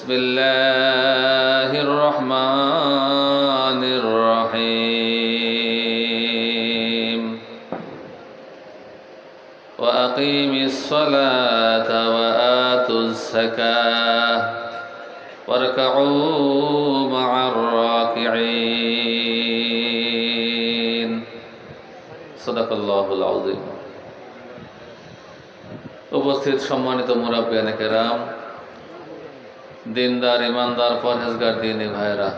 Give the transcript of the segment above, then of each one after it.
بسم الله الرحمن الرحيم وأقيم الصلاة وآتوا الزكاة واركعوا مع الراكعين صدق الله العظيم উপস্থিত সম্মানিত মুরাব্বিয়ান কেরাম দিনদার ইমানদার পরহেজগার, দিনী ভাইরা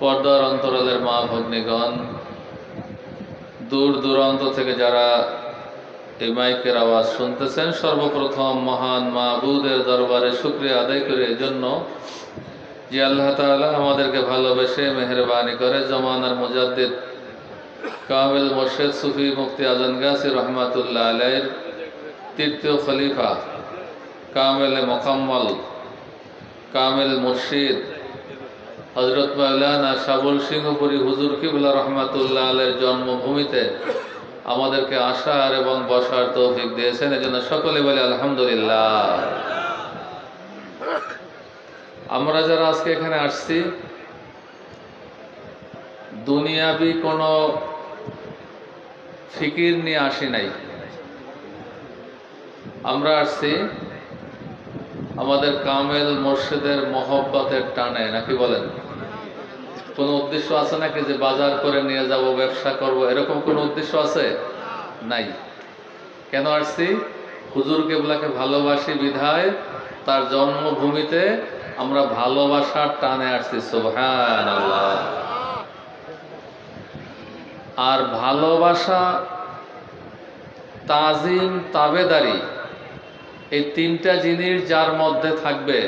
পর্দার অন্তরালের মা ভগ্নিগণ, দূর দূরান্ত থেকে যারা এই মাইকের আওয়াজ শুনতেছেন, সর্বপ্রথম মহান মা মাহবুদের দরবারে শুক্রিয়া আদায় করে জন্য যে আল্লাহ তাআলা আমাদেরকে ভালোবেসে মেহরবানি করে জমানার মুজাদ্দিদ কামিল মোর্শেদ সুফি মুফতি আজম গাছি রহমাতুল্লাহ আলাইর তৃতীয় খলিফা কামেল মোকাম্মল কামেল মুর্শিদ হজরত মাওলানা সাবুল সিংহপুরী হুজুর কিবুল্লা রহমাতুল্লাহ আলের জন্মভূমিতে আমাদেরকে আসার এবং বসার তৌফিক দিয়েছেন। এজন্য সকলে বলে আলহামদুলিল্লাহ। আমরা যারা আজকে এখানে আসছি, দুনিয়াবি কোনো ফিকির নিয়ে আসি নাই। আমরা আসছি আমাদের কামেল মোর্শেদের মহব্বতের টানে, নাকি বলেন? কোনো উদ্দেশ্য আছে নাকি যে বাজার করে নিয়ে যাব, ব্যবসা করব? এরকম কোনো উদ্দেশ্য আছে? নাই। কেন আসছি? হুজুর কেবলাকে ভালোবাসি বিধায়, তার জন্মভূমিতে আমরা ভালোবাসার টানে আসছি সোহান আর ভালোবাসা তাজিম তাবেদারি এই তিনটা জিনিস যার মধ্যে থাকবে,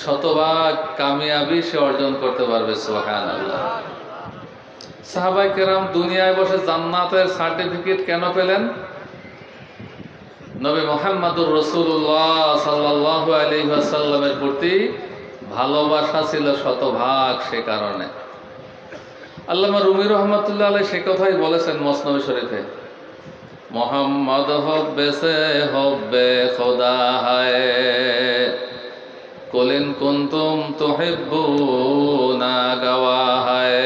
শতভাগ কামিয়াবি সে অর্জন করতে পারবে সোহান আল্লাহ সাহাবাই কেরাম দুনিয়ায় বসে জান্নাতের সার্টিফিকেট কেন পেলেন? নবী মোহাম্মদুর রসুল্লাহ সাল্লাহ আলহাসাল্লামের প্রতি ভালোবাসা ছিল শতভাগ সে কারণে। আল্লামা রুমি রহমতুল্লাহ আলাই সে কথাই বলেছেন মসনবী শরীফে। মোহাম্মদ হব্বে, সে হব্বে খোদা হায়। কলিন কুন্তুম তোহেব্বু না গাওয়া হায়।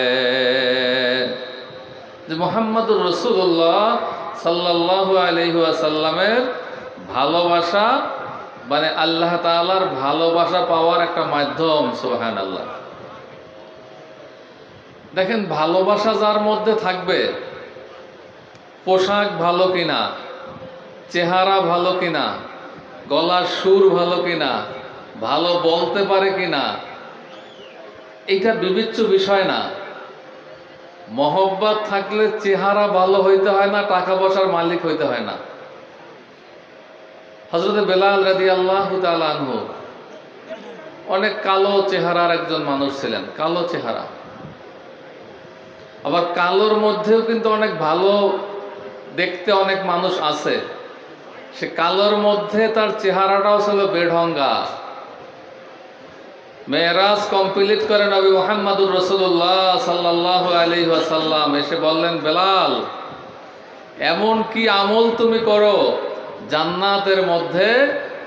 যে মোহাম্মদুর রসুল্লাহ সাল্লাহ আলহাসাল্লামের ভালোবাসা মানে আল্লাহ তালার ভালোবাসা পাওয়ার একটা মাধ্যম সোহান আল্লাহ দেখেন, ভালোবাসা যার মধ্যে থাকবে পোশাক ভালো কিনা? চেহারা ভালো কিনা? গলার সুর ভালো কিনা? ভালো বলতে পারে কিনা? এটা বিবেচ্য বিষয় না। মহব্বত থাকলে চেহারা ভালো হইতে হয় না, টাকা পয়সার মালিক হইতে হয় না। হজরত বেলাল রাদি আল্লাহ অনেক কালো চেহারার একজন মানুষ ছিলেন, কালো চেহারা। আবার কালোর মধ্যেও কিন্তু অনেক ভালো দেখতে অনেক মানুষ আছে। সে কালোর মধ্যে তার চেহারাটাও ছিল বেঢঙ্গা। মেয়েরাজ কমপ্লিট করে নবী মোহাম্মদুর রসুল্লাহ সাল্লাহ আলী ওয়াসাল্লাম। এসে বললেন, বেলাল, এমন কি আমল তুমি করো জান্নাতের মধ্যে?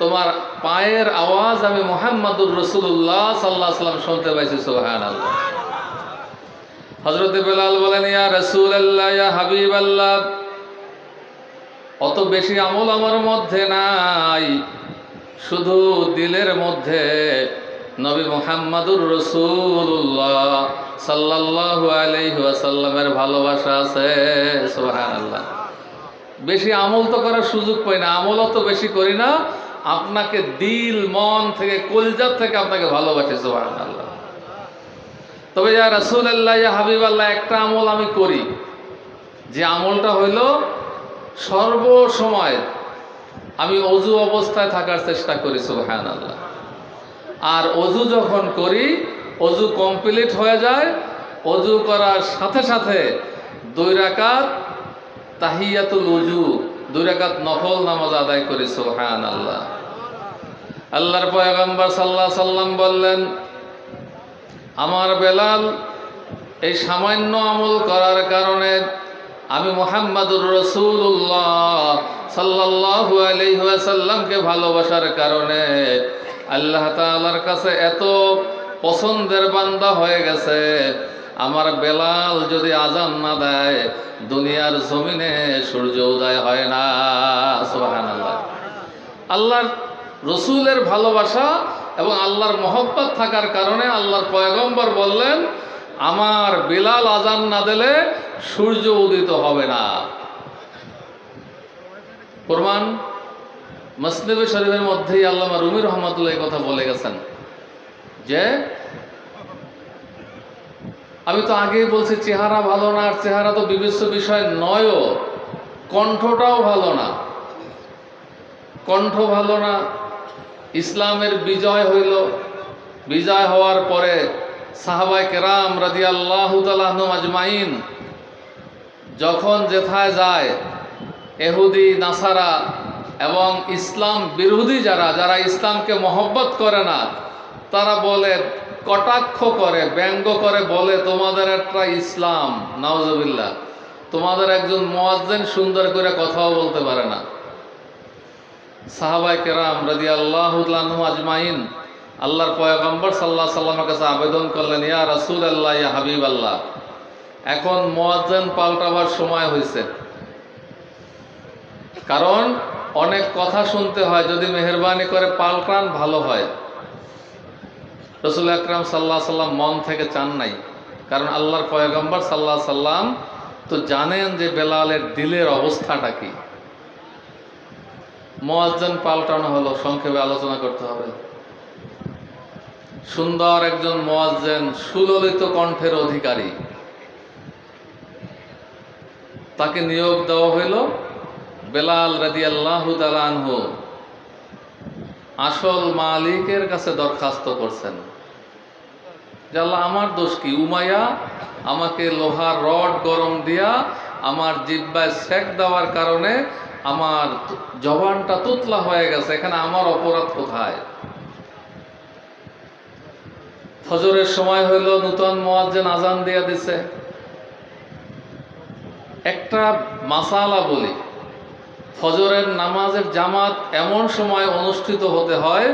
তোমার পায়ের আওয়াজ আমি মোহাম্মদুর রসুল্লাহ সাল্লাহ সাল্লাম শুনতে পাইছি সোহান আল্লাহ হজরত বেলাল বলেন, ইয়া রসুল আল্লাহ ইয়া হাবিব আল্লাহ অত বেশি আমল আমার মধ্যে নাই। শুধু দিলের মধ্যে নবী মোহাম্মদুর রসুল্লাহ সাল্লাহ আলহাসাল্লামের ভালোবাসা আছে সোহান আল্লাহ বেশি আমল তো করার সুযোগ পাই না আমল তো বেশি করি না। আপনাকে দিল, মন থেকে, কলজার থেকে আপনাকে ভালোবাসি সোহান আল্লাহ তবে ইয়া রসুল আল্লাহ ইয়া হাবিব আল্লাহ একটা আমল আমি করি। যে আমলটা হইল সর্বসময় আমি অজু অবস্থায় থাকার চেষ্টা করি সুবহান আল্লাহ আর অজু যখন করি, অজু কমপ্লিট হয়ে যায়, অজু করার সাথে সাথে দুই রাকাত তাহিয়াতুল উজু দুই রাকাত নফল নামাজ আদায় করি সুবহান আল্লাহ আল্লাহর পয়গম্বর সাল্লাহ সাল্লাম বললেন, আমার বেলাল এই সামান্য আমল করার কারণে আমি মোহাম্মদুর রসুল্লাহ সাল্লাহ আলহাসাল্লামকে ভালোবাসার কারণে আল্লাহ তালার কাছে এত পছন্দের বান্দা হয়ে গেছে। আমার বেলাল যদি আজান না দেয়, দুনিয়ার জমিনে সূর্য উদয় হয় না। সুবাহান আল্লাহ আল্লাহর রসুলের ভালোবাসা এবং আল্লাহর মহব্বত থাকার কারণে আল্লাহর পয়গম্বর বললেন, আমার বিলাল আজান না দিলে সূর্য উদিত হবে না। প্রমাণ মসলিবে শরীফের মধ্যেই আল্লামা রুমি রহমতুল্লাহ কথা বলে গেছেন যে, আমি তো আগেই বলছি, চেহারা ভালো না, আর চেহারা তো বিবেচ্য বিষয় নয়ও, কণ্ঠটাও ভালো না। কণ্ঠ ভালো না, ইসলামের বিজয় হইল। বিজয় হওয়ার পরে সাহাবাই কেরাম রাজি আল্লাহ আজমাইন যখন যেথায় যায়, এহুদি, নাসারা এবং ইসলাম বিরোধী যারা যারা ইসলামকে মহব্বত করে না, তারা বলে, কটাক্ষ করে, ব্যঙ্গ করে বলে, তোমাদের একটা ইসলাম নওয়াজবিল্লা তোমাদের একজন মোয়াজ্জেন সুন্দর করে কথাও বলতে পারে না। সাহাবাই কেরাম রাজি আল্লাহ আজমাইন, আল্লাহর পয়গম্বর সাল্লাহ সাল্লামের কাছে আবেদন করলেন, ইয়া রাসুল আল্লাহ ইয়া হাবিব আল্লাহ এখন মোয়াজ্জেন পাল্টাবার সময় হয়েছে কারণ অনেক কথা শুনতে হয়, যদি মেহরবানি করে পাল্টান, ভালো হয়। রসুল আকরাম সাল্লাহ সাল্লাম মন থেকে চান নাই। কারণ আল্লাহর পয়গম্বর সাল্লাহ সাল্লাম তো জানেন যে বেলালের দিলের অবস্থাটা কি। মোয়াজ্জেন পাল্টানো হলো, সংক্ষেপে আলোচনা করতে হবে। সুন্দর একজন মোয়াজ্জেন সুললিত কণ্ঠের অধিকারী। তাকে নিয়োগ দেওয়া হইল বেলাল রাদি আল্লাহ তালানহু আসল মালিকের কাছে দরখাস্ত করছেন। যে আল্লাহ, আমার দোষ কি? উমাইয়া আমাকে লোহার রড গরম দিয়া আমার জিব্বায় সেক দেওয়ার কারণে আমার জবানটা তুতলা হয়ে গেছে, এখানে আমার অপরাধ কোথায়? ফজরের সময় হইল, নূতন মোয়াজ্জেন আজান দিয়া দিছে। একটা মাসালা বলি। ফজরের নামাজের জামাত এমন সময় অনুষ্ঠিত হতে হয়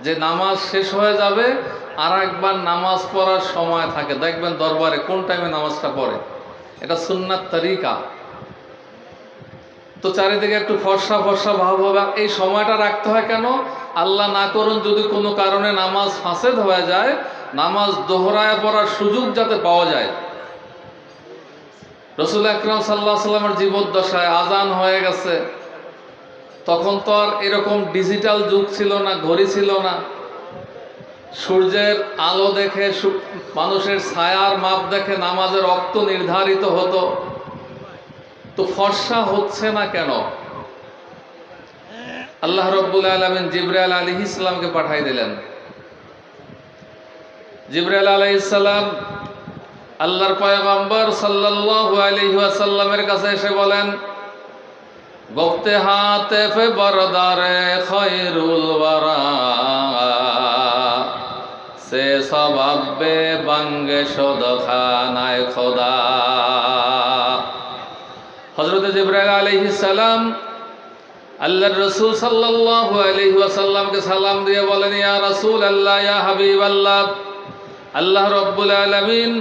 যে নামাজ শেষ হয়ে যাবে আর একবার নামাজ পড়ার সময় থাকে। দেখবেন দরবারে কোন টাইমে নামাজটা পড়ে? এটা সুন্নাত তরিকা। তো চারিদিকে একটু ফর্সা ফর্সা ভাব হবে। এই সময়টা রাখতে হয় কেন? আল্লাহ না করুন যদি কোনো কারণে নামাজ ফাঁসেদ হয়ে যায়, নামাজ দোহরায় পড়ার সুযোগ যাতে পাওয়া যায়। রসুল আকরাম সাল্লাহ সাল্লামের জীবদ্দশায় আজান হয়ে গেছে। তখন তো আর এরকম ডিজিটাল যুগ ছিল না, ঘড়ি ছিল না। সূর্যের আলো দেখে মানুষের ছায়ার মাপ দেখে নামাজের রক্ত নির্ধারিত হতো। তো ফর্সা হচ্ছে না কেন? আল্লাহ রব্বুল আলমিন জিব্রাইল আলী ইসলামকে পাঠাই দিলেন। জিব্রাইল আলাইহিস ইসলাম আল্লাহর পয়গম্বর সাল্লাল্লাহু আলাইহি ওয়াসাল্লামের কাছে এসে বলেন, গপ্তে হাতে ফে বরদারে খয়রুল ওয়ারা। সে সবাব্বে বাঙ্গে সদ খানায় খোদা। হজরত জিব্রাইল আলাইহিস সালাম আল্লাহর রসুল সাল্লাল্লাহু আলাইহি ওয়াসাল্লামকে সালাম দিয়ে বলেন, ইয়া রাসূল আল্লাহ, ইয়া হাবিব আল্লাহ আল্লাহ রব্বুল আলামিন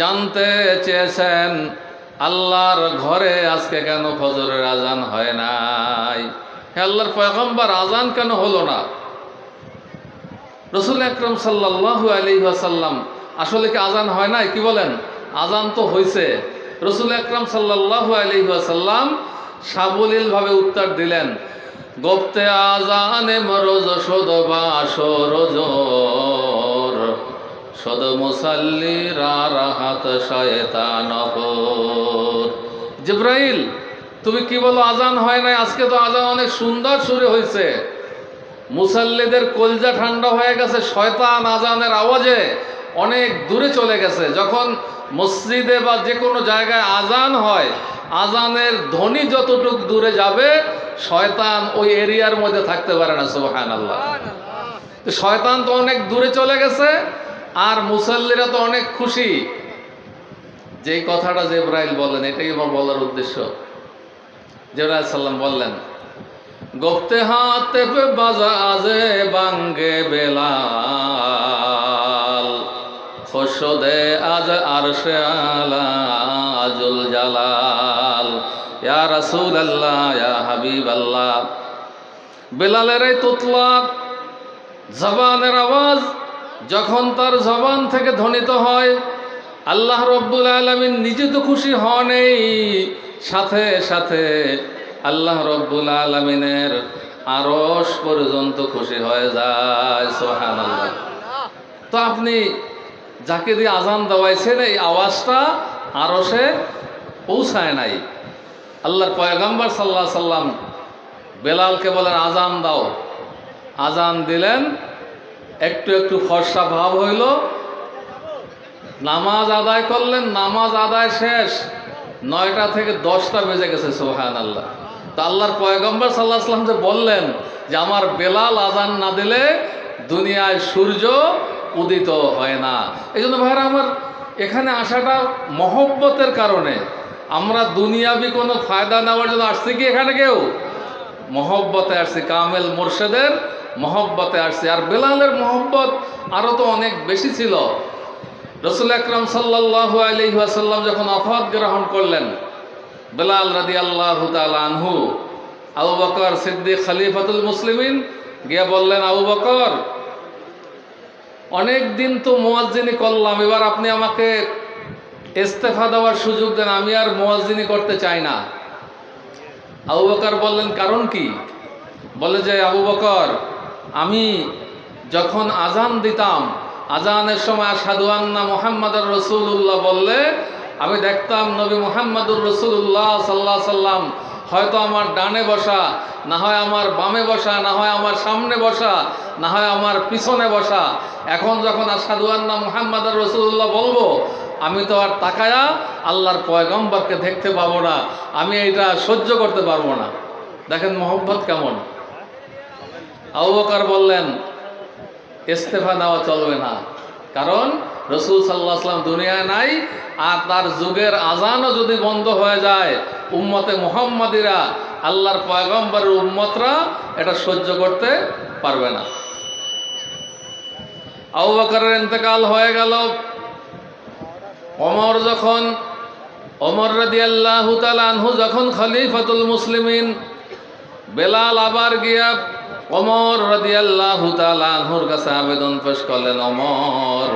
জানতে চেয়েছেন, আল্লাহর ঘরে আজকে কেন ফজরের আজান হয় নাই? আল্লাহর পয়গম্বর, আজান কেন হলো না? রসুল আকরম সাল্লাল্লাহু আলাইহি ওয়াসাল্লাম, আসলে কি আজান হয় নাই? কি বলেন? আজান তো হয়েছে রসুল আকরম সাল্লাল্লাহু আলাইহি ওয়াসাল্লাম সাবলীলভাবে উত্তর দিলেন, গোপ্তে আজানে মরজ সদ বাসরজর সদ মুসাল্লিরা রাহাত শয়তান জিব্রাইল তুমি কি বলো আজান হয় নাই? আজকে তো আজান অনেক সুন্দর সুরে হয়েছে মুসাল্লিদের কলজা ঠান্ডা হয়ে গেছে শয়তান আজানের আওয়াজে অনেক দূরে চলে গেছে। যখন মসজিদে বা যে কোনো জায়গায় আজান হয় আজানের ধ্বনি যতটুক দূরে যাবে শয়তান ওই এরিয়ার মধ্যে থাকতে পারে না আল্লাহ তো শয়তান তো অনেক দূরে চলে গেছে আর মুসল্লিরা তো অনেক খুশি। যেই কথাটা জেব্রাইল বলেন এটাই আমার বলার উদ্দেশ্য। জেব্রাইল সাল্লাম বললেন, গোপ্তে হাতে পে বাজাজে বাঙ্গে বেলাল খোশদে আজ আরশে আলা আজুল জালাল, ইয়া রাসূল আল্লাহ ইয়া হাবিব আল্লাহ বেলালের এই তুতলা, জবানের আওয়াজ যখন তার জবান থেকে ধ্বনিত হয়, আল্লাহ রব্বুল আলমিন নিজে তো খুশি হনই সাথে সাথে আল্লাহ রব্বুল আলমিনের আরস পর্যন্ত খুশি হয়ে যায় সোহান তো আপনি যাকে দিয়ে আজান দেওয়াইছেন, এই আওয়াজটা আরসে পৌঁছায় নাই। আল্লাহর পয়গাম্বার সাল্লাহ সাল্লাম বেলালকে বলেন, আজান দাও। আজান দিলেন একটু একটু ফর্সা ভাব হইল। নামাজ আদায় করলেন, নামাজ আদায় শেষ। নয়টা থেকে দশটা বেজে গেছে সোহান আল্লাহ তা আল্লাহর পয়গম্বর সাল্লাহ সাল্লাম যে বললেন যে, আমার বেলাল আজান না দিলে দুনিয়ায় সূর্য উদিত হয় না। এই জন্য ভাইরা আমার এখানে আসাটা মহব্বতের কারণে। আমরা দুনিয়াবি কোনো ফায়দা নেওয়ার জন্য আসছি কি এখানে কেউ? মহব্বতে আসছি, কামেল মোর্শেদের মহব্বতে আসছে। আর বেলালের মহব্বত আরও তো অনেক বেশি ছিল। রসুল আকরাম সাল্লাহু আলহি আসাল্লাম যখন অফাত গ্রহণ করলেন, বেলাল রাদি আল্লাহ আনহু, আবু বকর সিদ্দিক খলিফাতুল মুসলিমিন গিয়ে বললেন, আবু বকর, অনেক দিন তো মোয়াজ্জিনি করলাম, এবার আপনি আমাকে ইস্তেফা দেওয়ার সুযোগ দেন, আমি আর মোয়াজ্জিনি করতে চাই না। আবু বকর বললেন, কারণ কি? বলে যে, আবু বকর আমি যখন আজান দিতাম, আজানের সময় আসাদু আন্না মোহাম্মদুর রসুল্লাহ বললে, আমি দেখতাম নবী মোহাম্মদুর রসুল্লাহ সাল্লাহ সাল্লাম হয়তো আমার ডানে বসা, না হয় আমার বামে বসা, না হয় আমার সামনে বসা, না হয় আমার পিছনে বসা। এখন যখন আসাদু আন্না মোহাম্মদুর রসুল্লাহ বলব, আমি তো আর তাকায়া আল্লাহর পয়গম্বরকে দেখতে পাবো না, আমি এটা সহ্য করতে পারব না। দেখেন মোহব্বত কেমন? আবু বললেন, ইস্তেফা দেওয়া চলবে না। কারণ রসুল সাল্লাহ আসলাম দুনিয়ায় নাই, আর তার যুগের আজানও যদি বন্ধ হয়ে যায়, উম্মতে মোহাম্মদিরা, আল্লাহর পয়গম্বরের উম্মতরা এটা সহ্য করতে পারবে না। আবু ইন্তেকাল হয়ে গেল। অমর যখন অমর রাদি আল্লাহ আনহু যখন খলিফাতুল মুসলিমিন, বেলাল আবার গিয়া অমর রাদি আল্লাহ আনহুর কাছে আবেদন পেশ করলেন অমর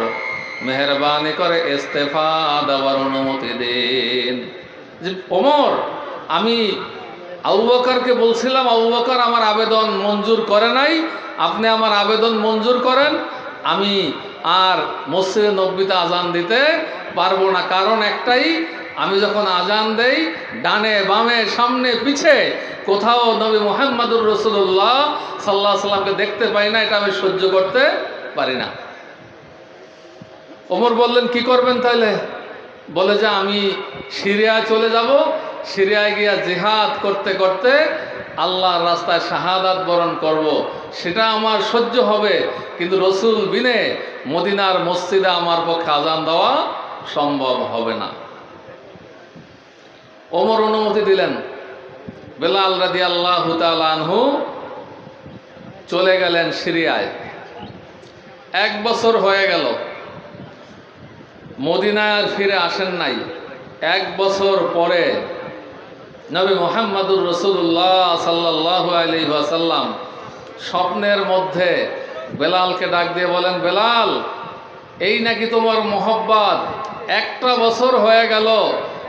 মেহরবানি করে ইস্তেফা দেওয়ার অনুমতি দিন। যে অমর আমি আবু বকরকে বলছিলাম, আবু বকর আমার আবেদন মঞ্জুর করে নাই, আপনি আমার আবেদন মঞ্জুর করেন, আমি আর মসজিদে নব্বীতে আজান দিতে পারব না। কারণ একটাই আমি যখন আজান দেই, ডানে বামে, সামনে, পিছে, কোথাও নবী মোহাম্মদুর রসুল্লাহ সাল্লাহ সাল্লামকে দেখতে পাই না, এটা আমি সহ্য করতে পারি না। ওমর বললেন, কি করবেন তাহলে বলে যে, আমি সিরিয়ায় চলে যাব। সিরিয়ায় গিয়া জেহাদ করতে করতে আল্লাহর রাস্তায় শাহাদাত বরণ করব। সেটা আমার সহ্য হবে। কিন্তু রসুল বিনে মদিনার মসজিদে আমার পক্ষে আজান দেওয়া সম্ভব হবে না। ওমর অনুমতি দিলেন। বেলাল রাদি আল্লাহ আনহু চলে গেলেন সিরিয়ায়। এক বছর হয়ে গেল। মদিনায় আর ফিরে আসেন নাই। এক বছর পরে নবী মোহাম্মদুর রসুল্লাহ সাল্লাহ আলি ওয়াসাল্লাম স্বপ্নের মধ্যে বেলালকে ডাক দিয়ে বলেন, বেলাল, এই নাকি তোমার মোহব্বত? একটা বছর হয়ে গেল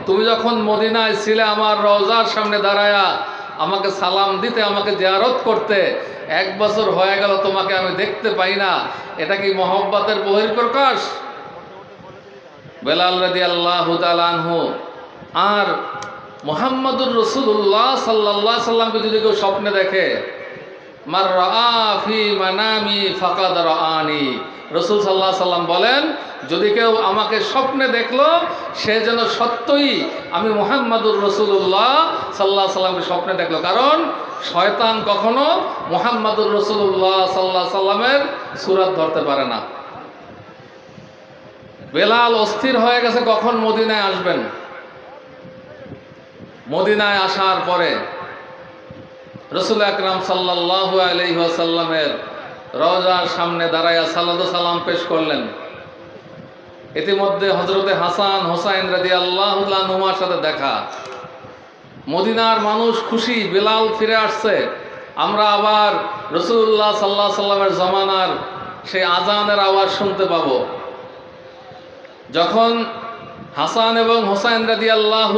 তুমি যখন মদিনায় ছিলে, আমার রওজার সামনে দাঁড়ায়া আমাকে সালাম দিতে, আমাকে জিয়ারত করতে, এক বছর হয়ে গেল তোমাকে আমি দেখতে পাই না। এটা কি মোহব্বতের বহির্প্রকাশ বেলাল রাদি আল্লাহ আনহু। আর মোহাম্মদুর রসুল্লাহ সাল্লাহ সাল্লামকে যদি কেউ স্বপ্নে দেখে, মার রাফি মানামি ফাকাদ রানি রসুল সাল্লাহ সাল্লাম বলেন, যদি কেউ আমাকে স্বপ্নে দেখল, সে যেন সত্যই আমি মোহাম্মদুর রসুল্লাহ সাল্লাহ সাল্লামকে স্বপ্নে দেখল। কারণ শয়তান কখনো মোহাম্মদুর রসুল্লাহ সাল্লাহ সাল্লামের সুরাত ধরতে পারে না। বেলাল অস্থির হয়ে গেছে, কখন মদিনায় আসবেন? মদিনায় আসার পরে রসুল আকরাম সাল্লাহ আলহিহাসাল্লামের রওজার সামনে দাঁড়াইয়া সাল্লাদ সালাম পেশ করলেন। ইতিমধ্যে হজরতে হাসান হোসাইন রাজি আল্লাহ নুমার সাথে দেখা। মদিনার মানুষ খুশি, বেলাল ফিরে আসছে। আমরা আবার রসুল্লাহ সাল্লাহ সাল্লামের জমানার সেই আজানের আওয়াজ শুনতে পাবো। যখন হাসান এবং হোসাইন রাজি আল্লাহ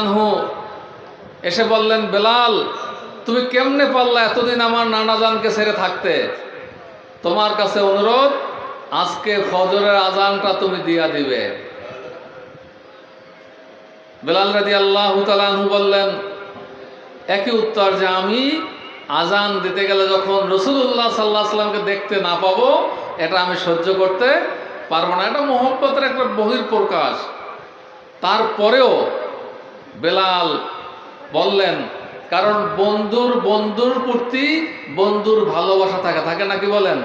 আনহু এসে বললেন, বেলাল, তুমি কেমনে পারলা এতদিন আমার নানাজানকে ছেড়ে থাকতে? তোমার কাছে অনুরোধ, আজকে ফজরের আজানটা তুমি দিয়া দিবে। বেলাল রাজি আল্লাহ বললেন, একই উত্তর যে আমি আজান দিতে গেলে যখন রসুল্লাহ সাল্লাহ সাল্লামকে দেখতে না পাবো, এটা আমি সহ্য করতে পারব না। এটা মোহব্বতের একটা বহির প্রকাশ। তারপরেও বেলাল বললেন কারণ বন্ধুর বন্ধুর প্রতি বন্ধুর ভালোবাসা থাকে থাকে নাকি বলেন?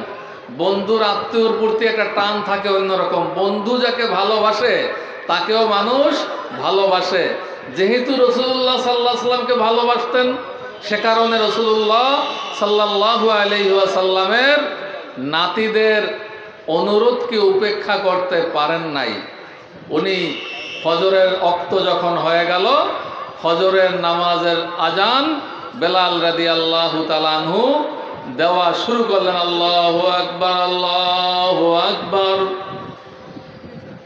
বন্ধুর আত্মীয়র প্রতি একটা টান থাকে অন্যরকম। বন্ধু যাকে ভালোবাসে, তাকেও মানুষ ভালোবাসে। যেহেতু রসুল্লাহ সাল্লাহ সাল্লামকে ভালোবাসতেন, সে কারণে রসুল্লাহ সাল্লাহু আলহিহাসাল্লামের নাতিদের অনুরোধকে উপেক্ষা করতে পারেন নাই। উনি ফজরের অক্ত যখন হয়ে গেল ফজরের নামাজের আজান বেলাল রাদি আল্লাহ তালানহু দেওয়া শুরু করলেন, আল্লাহ আকবর আল্লাহ আকবর।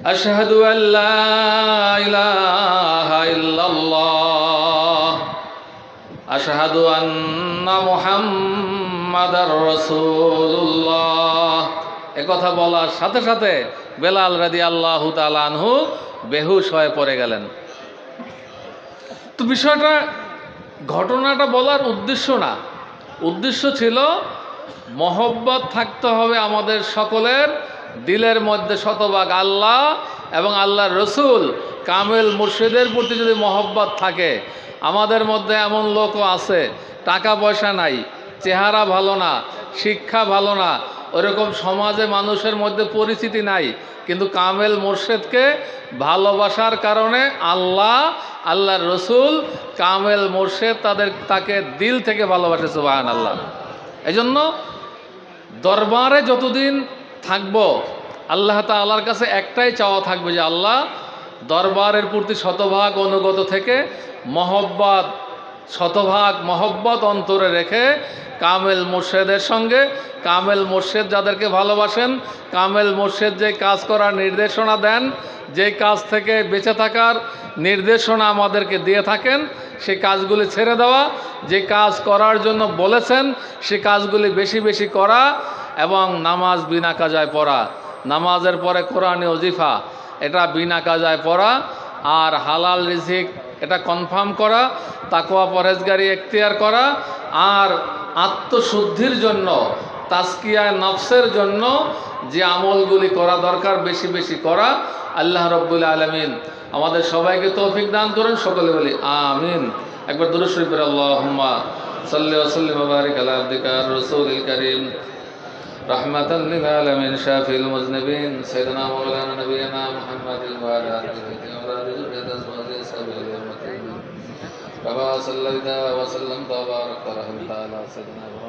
আশহাদু আল্লাহ ইলাহা ইল্লাল্লাহ। আশহাদু আন্না মুহাম্মাদার রাসূলুল্লাহ। কথা বলার সাথে সাথে বেলাল রাদি আল্লাহ তালানহু বেহুশ হয়ে পড়ে গেলেন। তো বিষয়টা ঘটনাটা বলার উদ্দেশ্য না। উদ্দেশ্য ছিল মহব্বত থাকতে হবে আমাদের সকলের, দিলের মধ্যে শতভাগ আল্লাহ এবং আল্লাহর রসুল। কামেল মুর্শিদের প্রতি যদি মহব্বত থাকে, আমাদের মধ্যে এমন লোকও আছে, টাকা পয়সা নাই, চেহারা ভালো না, শিক্ষা ভালো না, ওরকম সমাজে মানুষের মধ্যে পরিচিতি নাই কিন্তু কামেল মোর্শেদকে ভালোবাসার কারণে আল্লাহ, আল্লাহর রসুল কামেল মোর্শেদ তাদের, তাকে দিল থেকে ভালোবাসে সুবাহান আল্লাহ এই জন্য দরবারে যতদিন থাকব, আল্লাহ তাল্লাহর কাছে একটাই চাওয়া থাকবে যে আল্লাহ দরবারের প্রতি শতভাগ অনুগত থেকে মহব্বত শতভাগ মহব্বত অন্তরে রেখে কামেল মোর্শেদের সঙ্গে, কামেল মোর্শেদ যাদেরকে ভালোবাসেন, কামেল মোর্শেদ যে কাজ করার নির্দেশনা দেন, যে কাজ থেকে বেঁচে থাকার নির্দেশনা আমাদেরকে দিয়ে থাকেন, সে কাজগুলি ছেড়ে দেওয়া, যে কাজ করার জন্য বলেছেন, সে কাজগুলি বেশি বেশি করা এবং নামাজ বিনা কাজায় পড়া। নামাজের পরে কোরআনে অজিফা এটা বিনা কাজায় পড়া, আর হালাল রিজিক এটা কনফার্ম করা তাকোয়া পরেজগারি এখতিয়ার করা আর আত্মশুদ্ধির জন্য তাস্কিয়ায় নফসের জন্য যে আমলগুলি করা দরকার বেশি বেশি করা আল্লাহ রব্বুল আলমিন আমাদের সবাইকে তৌফিক দান করুন সকলে বলি আমিন একবার দুরু শরীফের আল্লাহুম্মা সাল্লি ওয়া সাল্লিম ওয়া বারিক আলা আবদিকা রাসূলিল কারীম رحمة للعالمين شافي المذنبين سيدنا مولانا نبينا محمد وعلى آله وصحبه ذرية أزواجه سبيل المتقين كما صليت وسلمت وباركت ورحمت على سيدنا إبراهيم